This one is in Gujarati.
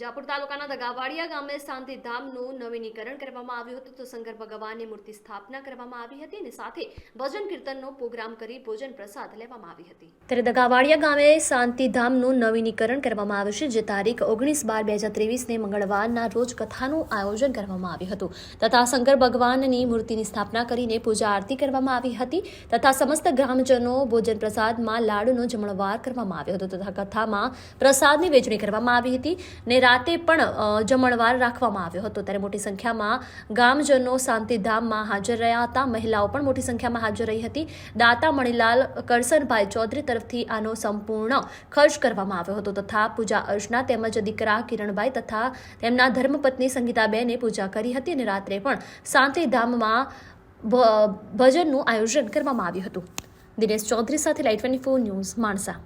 વિજાપુર તાલુકાના દગાવાડિયા ગામે શાંતિધામનું નવીનીકરણ કરવામાં આવ્યું હતું તો શંકર ભગવાનની મૂર્તિ સ્થાપના કરવામાં આવી હતી અને સાથે ભજન કીર્તનનો પ્રોગ્રામ કરી ભોજન પ્રસાદ લેવામાં આવી હતી ત્યારે દગાવાડિયા ગામે શાંતિધામનું નવીનીકરણ કરવામાં આવ્યું છે જે તારીખ ઓગણીસ બાર બે હજાર ત્રેવીસને મંગળવારના રોજ કથાનું આયોજન કરવામાં આવ્યું હતું। તથા શંકર ભગવાનની મૂર્તિની સ્થાપના કરીને પૂજા આરતી કરવામાં આવી હતી તથા સમસ્ત ગ્રામજનો ભોજન પ્રસાદમાં લાડુનો જમણવાર કરવામાં આવ્યો હતો તથા કથામાં પ્રસાદની વહેંચણી કરવામાં આવી હતી ને રાતે પણ જમણવાર રાખવામાં આવ્યો હતો. ત્યારે મોટી સંખ્યામાં ગામજનો શાંતિધામમાં હાજર રહ્યા હતા. મહિલાઓ પણ મોટી સંખ્યામાં હાજર રહી હતી. દાતા મણીલાલ કરસનભાઈ ચૌધરી તરફથી આનો સંપૂર્ણ ખર્ચ કરવામાં આવ્યો હતો તથા પૂજા અર્ચના તેમજ દીકરા કિરણભાઈ તથા તેમના ધર્મપત્ની સંગીતાબેને પૂજા કરી હતી અને રાત્રે પણ શાંતિધામમાં ભજનનું આયોજન કરવામાં આવ્યું હતું. દિનેશ ચૌધરી સાથે light twenty four news Mansa.